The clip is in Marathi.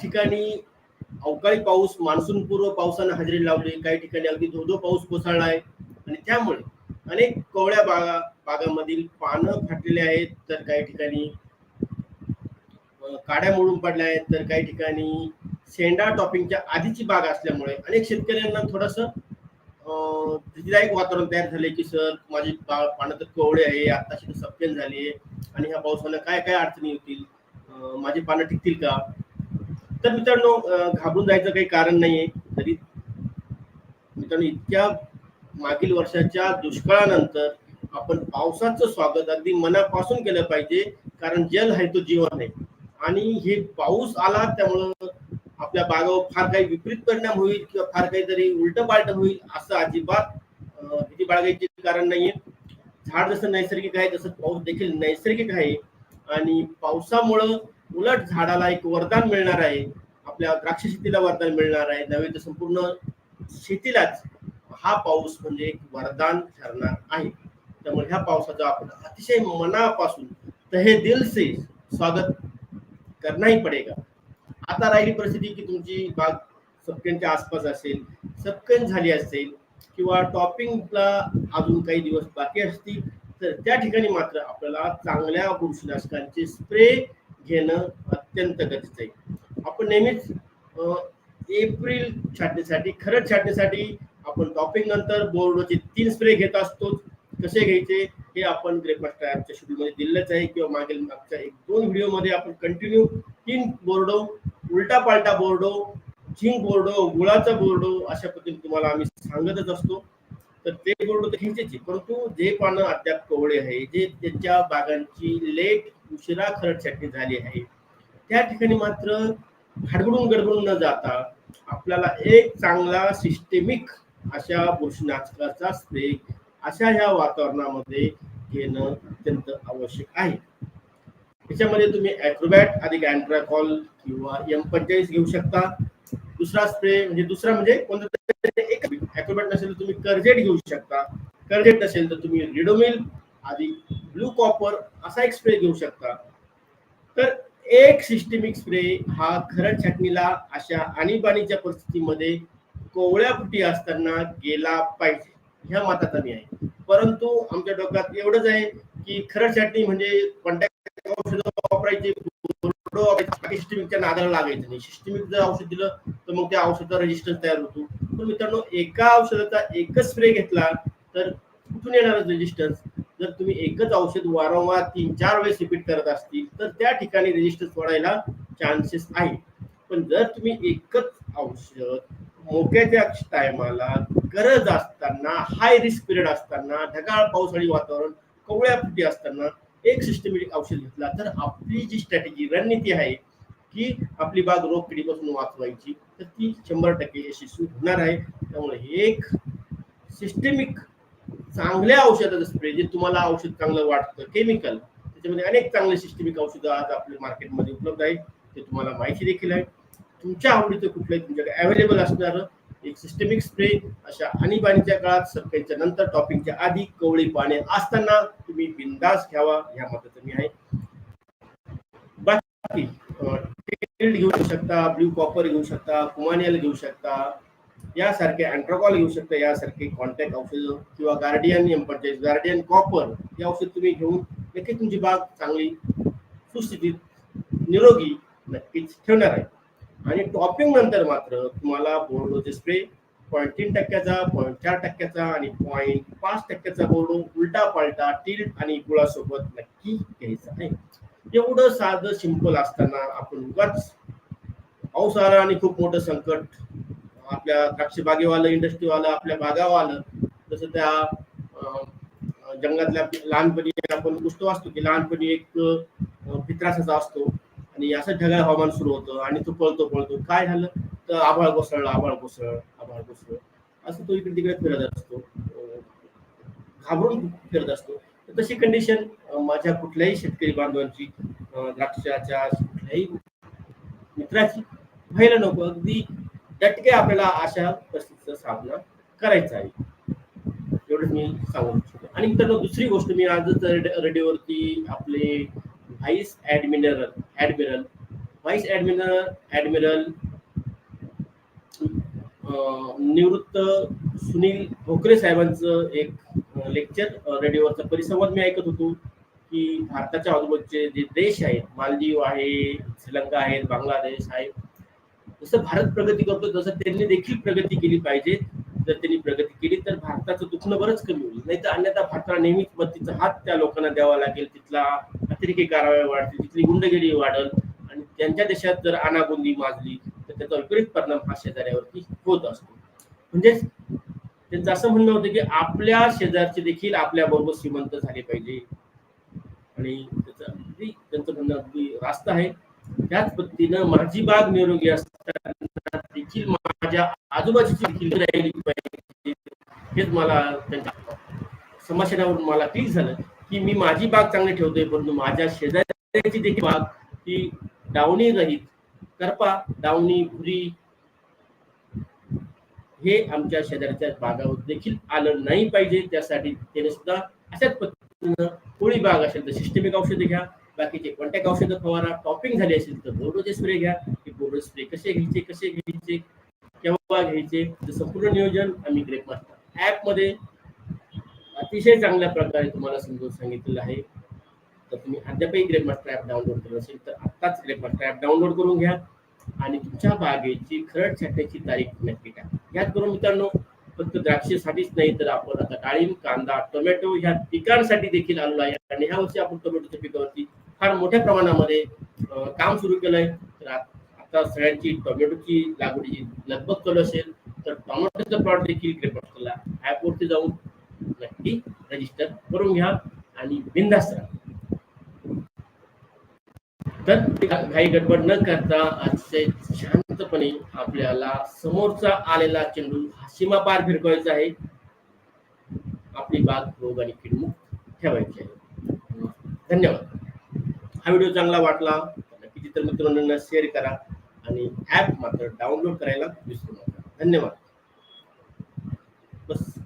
ठिकाणी अवकाळी पाऊस मान्सून पूर्व पावसानं हजेरी लावली. काही ठिकाणी अगदी धोधो पाऊस कोसळला आहे आणि त्यामुळे अनेक कोवळ्या बागा बागामधील पानं फाटलेली आहेत. तर काही ठिकाणी काड्या मोडून पडल्या आहेत. तर काही ठिकाणी शेंडा टॉपिंगच्या आधीची बाग असल्यामुळे अनेक शेतकऱ्यांना थोडस भीतीदायक वातावरण तयार झाले की सर माझी पानं तर कोवळे आहे. आताशी सफेद झाली आहे. आणि ह्या पावसानं काय काय अडचणी होतील माझी पानं टिकतील का? तर मित्रांनो घाबरून जायचं काही कारण नाहीये. तरी मित्रांनो इतक्या मागील वर्षाच्या दुष्काळानंतर आपण पावसाचं स्वागत अगदी मनापासून केलं पाहिजे कारण जल आहे तो जीवन आहे. आणि हे पाऊस आला त्यामुळं आपल्या बागावर फार काही विपरीत परिणाम होईल किंवा फार काहीतरी उलट पालट होईल असं अजिबात भीती बाळगायचे कारण नाहीये. झाड जसं नैसर्गिक आहे तसं पाऊस देखील नैसर्गिक आहे. आणि पावसामुळं उलट झाडाला एक वरदान मिळणार आहे. आपल्या द्राक्ष शेतीला वरदान मिळणार आहे. नव्हे तर संपूर्ण शेतीलाच हा पाऊस म्हणजे एक वरदान ठरणार आहे. त्यामुळे ह्या पावसाचं आपण अतिशय मनापासून तहे दिल से स्वागत करणाही पडेगा. आता राहिली परिस्थिती की तुमची बाग सपकेनच्या आसपास असेल सपकेन झाली असेल किंवा टॉपिंगला अजून काही दिवस बाकी असतील तर त्या ठिकाणी मात्र आपल्याला चांगल्या बुरशीनाशकांचे स्प्रे घेणं अत्यंत गरजेचं आहे. आपण नेहमीच एप्रिल छाटणीसाठी खरंच छाटणीसाठी आपण टॉपिंग नंतर बोर्डचे तीन स्प्रे घेत असतो. कसे घ्यायचे हे आपण ग्रेपमास्टर ॲपच्या शेड्यूलमध्ये दिलेलंच आहे किंवा मागील मागच्या एक दोन व्हिडिओमध्ये आपण कंटिन्यू तीन बोर्डो उलटा पालटा बोर्डो झिंक बोर्डो गुळाचा बोर्डो अशा पद्धतीने तुम्हाला आम्ही सांगतच असतो. तर ते बोर्ड तर परंतु जे पानं अद्याप कोवळे आहे जे त्यांच्या बागांची लेट उशिरा खरड छाटणी झाली आहे त्या ठिकाणी मात्र हडबडून गडबडून न जाता आपल्याला एक चांगला सिस्टेमिक अशा बुरशीनाशकाचा स्प्रे अशा ह्या वातावरणामध्ये घेणं अत्यंत आवश्यक आहे. त्याच्यामध्ये तुम्ही ॲक्रोबॅट अधिक अँट्राकॉल किंवा एम पंचेचाळीस घेऊ शकता. दुसरा स्प्रे म्हणजे दुसरा म्हणजे कोणता तरी नसेल तर तुम्ही कर्जेट घेऊ शकता. कर्जेट नसेल तर तुम्ही रिडोमिल आधी ब्लू कॉपर असा एक स्प्रे घेऊ शकता. तर एक सिस्टेमिक स्प्रे हा खरड छाटणीला अशा आणीबाणीच्या परिस्थितीमध्ये कोवळ्या फुटी असताना गेला पाहिजे. ह्या मतात आम्ही आहे. परंतु आमच्या डोक्यात एवढंच आहे की खरड छाटणी म्हणजे कॉन्टॅक्ट औषधं वापरायचे सिस्टमिकच्या नादाला लागायचं नाही. सिस्टमिक जर औषध दिलं तर मग त्या औषधाचा रेजिस्टन्स तयार होतो. पण मित्रांनो एका औषधाचा एकच स्प्रे घेतला तर कुठून येणारच रेजिस्टन्स जर तुम्ही एकच औषध वारंवार तीन चार वेळेस रिपीट करत असतील तर त्या ठिकाणी रेजिस्टन्स वाढायला चान्सेस आहे पण जर तुम्ही एकच औषध मोक्याच्या टायमाला गरज असताना हाय रिस्क पिरियड असताना ढगाळ पावसाळी वातावरण कवळ्या फुटी असताना एक सिस्टमॅटिक औषध घेतला तर आपली जी स्ट्रॅटेजी रणनीती आहे की आपली बाग रोग किडीपासून वाचवायची तर ती शंभर टक्के यशस्वी होणार आहे. त्यामुळे एक सिस्टेमिक चांगल्या औषधाचं स्प्रे जे तुम्हाला औषध चांगलं वाटतं केमिकल त्याच्यामध्ये अनेक चांगले सिस्टेमिक औषधं आज आपल्या मार्केटमध्ये उपलब्ध आहेत. ते तुम्हाला माहिती देखील आहे. तुमच्या आवडीचं कुठलंही तुमच्याकडे अवेलेबल असणारं एक सिस्टेमिक स्प्रे अशा आणीबाणीच्या काळात सकाळच्या नंतर टॉपिंगच्या आधी कवळी पाने असताना तुम्ही बिंदास घ्यावा या मदत मी आहे. बाकी गिल्ड घेऊ शकता ब्ल्यू कॉपर घेऊ शकता कुमानियल घेऊ शकता यासारखे अँट्रोकॉल घेऊ शकता यासारखे कॉन्टॅक्ट औषध किंवा गार्डियन एम गार्डियन कॉपर हे औषध तुम्ही घेऊन नक्की तुमची बाग चांगली सुस्थितीत निरोगी नक्कीच ठेवणार आहे. आणि टॉपिंग नंतर मात्र तुम्हाला बोर्डोचे स्प्रे पॉईंट तीन टक्क्याचा पॉईंट चार टक्क्याचा आणि पॉईंट पाच टक्क्याचा बोर्डो उलटा पालटा टिल्ट आणि गुळासोबत नक्की घ्यायचा आहे. एवढं साधं सिंपल असताना आपण उगाच पाऊस आला आणि खूप मोठं संकट आपल्या द्राक्ष बागेवालं इंडस्ट्रीवालं आपल्या बागावालं जसं त्या अं, जंगलातल्या लहानपणी आपण पुस्तक असतो की लहानपणी एक पित्रासाचा असतो आणि असं ढगाळ हवामान सुरू होतं आणि तो पळतो पळतो. काय झालं? तर आभाळ कोसळलं आभाळ कोसळ आभाळ कोसळ असं तो इकडे तिकडे फिरत असतो. घाबरून फिरत असतो. तशी कंडिशन माझ्या कुठल्याही शेतकरी बांधवांची द्राक्षाच्या कुठल्याही मित्राची व्हायला नको अगदी टटके आपल्याला अशा परिस्थितीचा सामना करायचा आहे. एवढंच मी सांगू इच्छितो. आणि मित्रांनो दुसरी गोष्ट मी आजच रेडिओवरती आपले vice admiral admiral vice admiral admiral निवृत्त सुनील भोकरे साहेबांचं एक लेक्चर रेडिओवरचा परिसंवाद मी ऐकत होतो. की भारताच्या आजूबाजूचे जे देश आहेत मालदीव आहे श्रीलंका आहेत बांगलादेश आहे जसं भारत प्रगती करतो तसं त्यांनी देखील प्रगती केली पाहिजे. जर त्यांनी प्रगती केली तर भारताचं दुखणं बरंच कमी होईल. नाही तर अन्यथा भारताला नेहमीच मदतीचा हात त्या लोकांना द्यावा लागेल. तिथला अतिरेकी कारवाई वाढतील तिथली गुंडगिरी वाढल आणि त्यांच्या देशात जर अनागोंदी माजली तर त्याचा विपरीत परिणाम हा शेजाऱ्यावरती होत असतो. म्हणजेच त्यांचं असं म्हणणं होतं की आपल्या शेजारचे देखील आपल्या बरोबर श्रीमंत झाले पाहिजे. आणि त्याचं अगदी त्यांचं म्हणणं अगदी रास्त आहे. त्याच पद्धतीनं माझी बाग निरोगी असताना देखील माझ्या आजूबाजूची देखील राहिली पाहिजे हेच मला त्यांच्या संभाषणावरून मला क्लिक झालं की मी माझी बाग चांगली ठेवतोय परंतु माझ्या शेजाऱ्याची देखील बाग ही डावणी रहित करपा डावणी भुरी हे आमच्या शेजारच्या बागावर देखील आलं नाही पाहिजे. त्यासाठी त्याने सुद्धा अशाच कोळी बाग असेल तर सिस्टमिक औषधे घ्या. बाकीचे कॉन्टॅक्ट औषधं फवारा. टॉपिंग झाली असेल तर बोर्डोचे स्प्रे घ्या. की बोर्डो स्प्रे कसे घ्यायचे कसे घ्यायचे केव्हा घ्यायचे ते संपूर्ण नियोजन आम्ही ग्रेप मास्टर ॲपमध्ये अतिशय चांगल्या प्रकारे तुम्हाला समजून सांगितलेलं आहे. तर तुम्ही अद्यापही ग्रेप मास्टर ॲप डाउनलोड केलं असेल तर आत्ताच ग्रेप मास्टर ॲप डाउनलोड करून घ्या. आणि तुमच्या बागेची खरड छाटण्याची तारीख नक्की टाका. याच करून मित्रांनो फक्त द्राक्षेसाठीच नाही तर आपण आता डाळिंब कांदा टोमॅटो ह्या पिकांसाठी देखील आलेलो आहे. आणि ह्या वर्षी आपण टोमॅटोच्या पिकावरती फार मोठ्या प्रमाणामध्ये काम सुरू केलंय. तर आता सगळ्यांची टोमॅटोची लागवडीची लगबग चालू असेल तर टोमॅटोचं प्लॉट देखील ग्रेपमास्टरला ऍपवरती जाऊन नक्की रजिस्टर करून घ्या आणि बिंदास्त राहा. तर घाई गडबड न करता अतिशय शांतपणे आपल्याला समोरचा आलेला चेंडू सीमा पार फिरकवायचा आहे. आपली बाग रोग आणि किडमुक्त ठेवायची आहे. धन्यवाद. हा व्हिडिओ चांगला वाटला तर नक्की मित्रांना शेअर करा आणि ऍप मात्र डाउनलोड करायला विसरू नका. धन्यवाद. बस.